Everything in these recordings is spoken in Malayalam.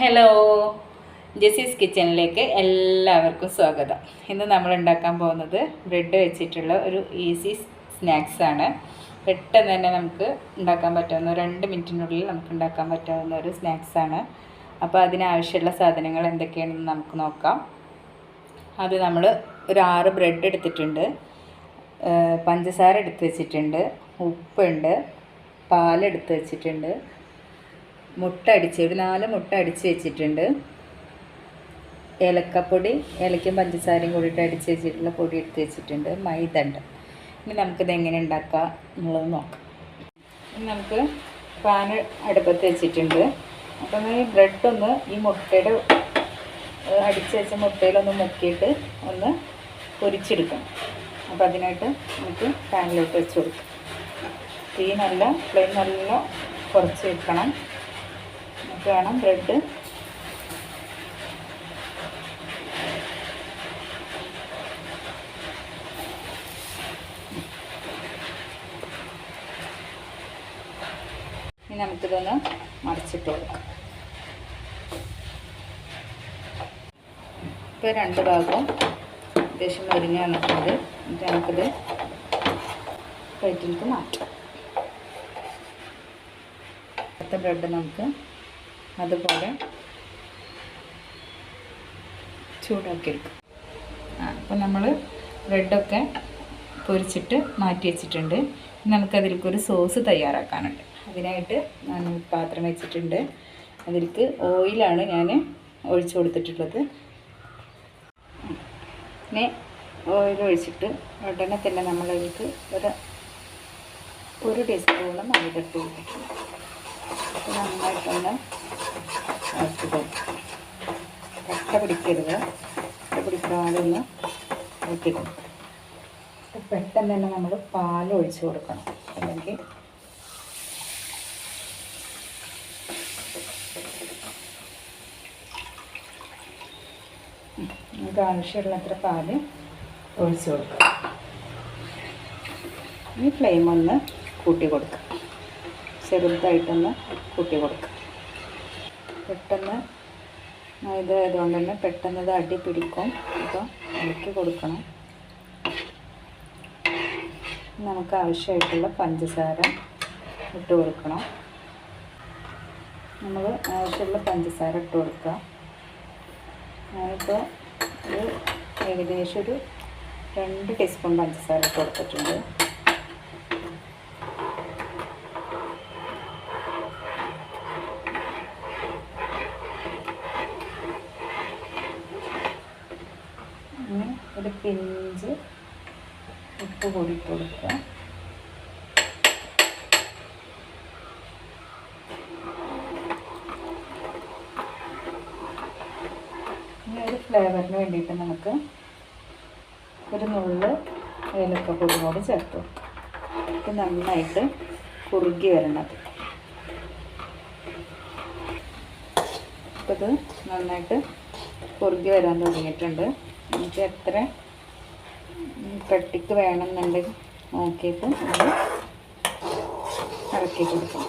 ഹലോ ജെസീസ് കിച്ചണിലേക്ക് എല്ലാവർക്കും സ്വാഗതം. ഇന്ന് നമ്മൾ ഉണ്ടാക്കാൻ പോകുന്നത് ബ്രെഡ് വെച്ചിട്ടുള്ള ഒരു ഈസി സ്നാക്സ് ആണ്. പെട്ടെന്ന് തന്നെ നമുക്ക് ഉണ്ടാക്കാൻ പറ്റാവുന്ന രണ്ട് മിനിറ്റിനുള്ളിൽ നമുക്ക് ഉണ്ടാക്കാൻ പറ്റാവുന്ന ഒരു സ്നാക്സ് ആണ്. അപ്പോൾ അതിനാവശ്യമുള്ള സാധനങ്ങൾ എന്തൊക്കെയാണെന്ന് നമുക്ക് നോക്കാം. അത് നമ്മൾ ഒരു ആറ് ബ്രെഡ് എടുത്തിട്ടുണ്ട്. പഞ്ചസാര എടുത്ത് വെച്ചിട്ടുണ്ട്. ഉപ്പുണ്ട്. പാലെടുത്ത് വെച്ചിട്ടുണ്ട്. മുട്ട അടിച്ച് ഒരു നാല് മുട്ട അടിച്ച് വെച്ചിട്ടുണ്ട്. ഏലക്കപ്പൊടി ഏലക്കും പഞ്ചസാരയും കൂടിയിട്ട് അടിച്ച് വെച്ചിട്ടുള്ള പൊടി എടുത്ത് വെച്ചിട്ടുണ്ട്. മൈദ ഉണ്ട് ഇനി നമുക്കിത് എങ്ങനെ ഉണ്ടാക്കാം എന്നുള്ളത് നോക്കാം. ഇനി നമുക്ക് പാന് അടുപ്പത്ത് വെച്ചിട്ടുണ്ട്. അപ്പം ഈ ബ്രെഡ് ഒന്ന് ഈ മുട്ടയുടെ അടിച്ച് വെച്ച മുട്ടയിലൊന്ന് മുക്കിയിട്ട് ഒന്ന് പൊരിച്ചെടുക്കണം. അപ്പം അതിനായിട്ട് നമുക്ക് പാനിലോട്ട് വെച്ച് കൊടുക്കാം. തീ നല്ല ഫ്ലെയിം നല്ല കുറച്ച് വെക്കണം. വേണം ബ്രെഡ്. ഇനി നമുക്കിതൊന്ന് മറിച്ചിട്ട് കൊടുക്കാം. ഇപ്പോൾ രണ്ട് ഭാഗവും അത്യാവശ്യം മുരിഞ്ഞ് വന്നിട്ടുണ്ട്. എന്നിട്ട് നമുക്കിത് പ്ലേറ്റിലേക്ക് മാറ്റാം. അടുത്ത ബ്രെഡ് നമുക്ക് അതുപോലെ ചൂടാക്കിയെടുക്കും. അപ്പോൾ നമ്മൾ ബ്രെഡൊക്കെ പൊരിച്ചിട്ട് മാറ്റി വെച്ചിട്ടുണ്ട്. ഇനി നമുക്കതിലേക്ക് ഒരു സോസ് തയ്യാറാക്കാനുണ്ട്. അതിനായിട്ട് ഞാൻ പാത്രം വെച്ചിട്ടുണ്ട്. അതിലേക്ക് ഓയിലാണ് ഞാൻ ഒഴിച്ചു കൊടുത്തിട്ടുള്ളത്. പിന്നെ ഓയിൽ ഒഴിച്ചിട്ട് ഉടനെ തന്നെ നമ്മളതിലേക്ക് ഒരു ഒരു ടീസ്പൂണ് കൊടുത്തിട്ടുണ്ട് അപ്പോൾ നന്നായിട്ടൊന്ന് ഇളക്കി കൊടുക്കും കട്ട പിടിക്കരുത് കട്ട പിടിക്കാതെ ഒന്ന് ഇളക്കി കൊടുക്കും അപ്പോൾ പെട്ടെന്ന് തന്നെ നമ്മൾ പാൽ ഒഴിച്ച് കൊടുക്കണം. അല്ലെങ്കിൽ നമുക്ക് ആവശ്യമുള്ളത്ര പാൽ ഒഴിച്ച് കൊടുക്കാം. ഈ ഫ്ലെയിം ഒന്ന് കൂട്ടി കൊടുക്കാം. ചെറുതായിട്ടൊന്ന് കൂട്ടി കൊടുക്കാം. പെട്ടെന്ന് മൈദ ആയതുകൊണ്ട് തന്നെ പെട്ടെന്ന് ഇത് അടി പിടിക്കും. അപ്പോൾ ഇളക്കി കൊടുക്കണം. നമുക്ക് ആവശ്യമായിട്ടുള്ള പഞ്ചസാര ഇട്ട് കൊടുക്കണം. നമ്മൾ ആവശ്യമുള്ള പഞ്ചസാര ഇട്ട് കൊടുക്കുക. ഞാനിപ്പോൾ ഒരു ഏകദേശം ഒരു രണ്ട് ടീസ്പൂൺ പഞ്ചസാര ഇട്ട് കൊടുത്തിട്ടുണ്ട് ഇനി ഒരു പിഞ്ച് ഉപ്പ് കൂടി കൊടുക്കുക. ഇനി ഒരു ഫ്ലേവറിന് വേണ്ടിയിട്ട് നമുക്ക് ഒരു നുള്ള് ഏലക്കപ്പൊടി കൂടി ചേർത്ത്. ഇത് നന്നായിട്ട് കുറുകി വരണത്. അപ്പോൾ ഇത് നന്നായിട്ട് കുറുകി വരാൻ തുടങ്ങിയിട്ടുണ്ട്. നമുക്ക് എത്ര? കട്ടിക്ക് വേണമെന്നുണ്ടെങ്കിൽ നോക്കിയിട്ട് നമ്മൾ ഇറക്കി കൊടുക്കാം.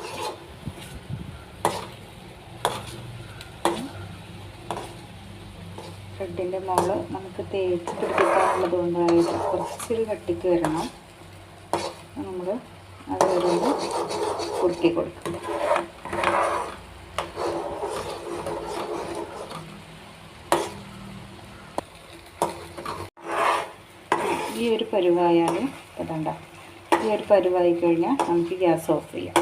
ബ്രെഡിന്റെ മുകളിൽ നമുക്ക് തേച്ച് പിടിപ്പിക്കാനുള്ളത് കൊണ്ടായിട്ട് കുറച്ചൊരു കട്ടിക്ക് വരണം. നമ്മൾ അത് വരുമ്പോൾ കുറുക്കി കൊടുക്കും ഈ ഒരു പരുവായാൽ ഇതണ്ട ഈ ഒരു പരുവായി കഴിഞ്ഞാൽ നമുക്ക് ഗ്യാസ് ഓഫ് ചെയ്യാം.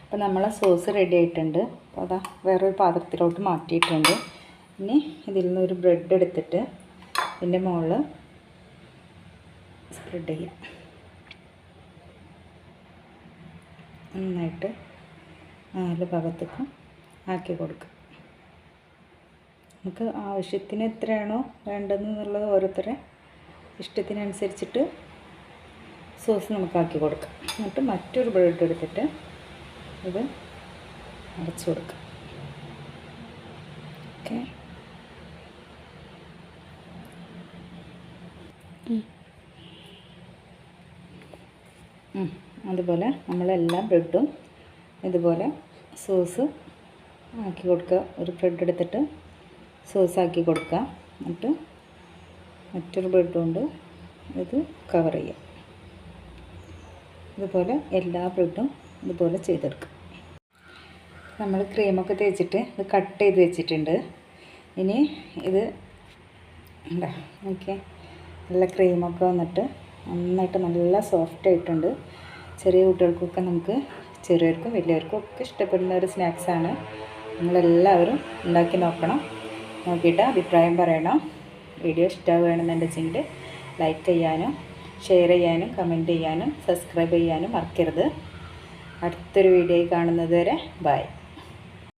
അപ്പോൾ നമ്മളെ സോസ് റെഡി ആയിട്ടുണ്ട്. അപ്പോൾ അതാ വേറൊരു പാത്രത്തിലോട്ട് മാറ്റിയിട്ടുണ്ട്. ഇനി ഇതിൽ നിന്ന് ഒരു ബ്രെഡ് എടുത്തിട്ട് ഇതിന്റെ മുകളിൽ സ്പ്രെഡ് ചെയ്യാം. നന്നായിട്ട് നാല് ഭാഗത്തേക്കും ആക്കി കൊടുക്കുക നമുക്ക് ആവശ്യത്തിന് എത്രയാണോ വേണ്ടതെന്നുള്ളത് ഓരോരുത്തരെ ഇഷ്ടത്തിനനുസരിച്ചിട്ട് സോസ് നമുക്കാക്കി കൊടുക്കാം. എന്നിട്ട് മറ്റൊരു ബ്രെഡ് എടുത്തിട്ട് ഇത് അടച്ചു കൊടുക്കാം. ഓക്കെ. അതുപോലെ നമ്മളെല്ലാ ബ്രെഡും ഇതുപോലെ സോസ് ആക്കി കൊടുക്കുക. ഒരു ബ്രെഡ് എടുത്തിട്ട് സോസ് ആക്കി കൊടുക്കുക. എന്നിട്ട് മറ്റൊരു ബ്രെഡ് കൊണ്ട് ഇത് കവർ ചെയ്യാം. ഇതുപോലെ എല്ലാ ബ്രെഡും ഇതുപോലെ ചെയ്തെടുക്കാം. നമ്മൾ ക്രീമൊക്കെ തേച്ചിട്ട് ഇത് കട്ട് ചെയ്ത് വെച്ചിട്ടുണ്ട്. ഇനി ഇത് എന്താ ഓക്കെ നല്ല ക്രീമൊക്കെ വന്നിട്ട് നന്നായിട്ട് നല്ല സോഫ്റ്റ് ആയിട്ടുണ്ട്. ചെറിയ കുട്ടികൾക്കൊക്കെ നമുക്ക് ചെറിയവർക്കും വലിയവർക്കും ഒക്കെ ഇഷ്ടപ്പെടുന്ന ഒരു സ്നാക്സാണ്. നിങ്ങളെല്ലാവരും ഉണ്ടാക്കി നോക്കണം. നോക്കിയിട്ട് അഭിപ്രായം പറയണം. വീഡിയോ ഇഷ്ടമാവുകയാണെന്നുണ്ടെങ്കിൽ ലൈക്ക് ചെയ്യാനും ഷെയർ ചെയ്യാനും കമന്റ് ചെയ്യാനും സബ്സ്ക്രൈബ് ചെയ്യാനും മറക്കരുത്. അടുത്തൊരു വീഡിയോയിൽ കാണുന്നത് വരെ ബൈ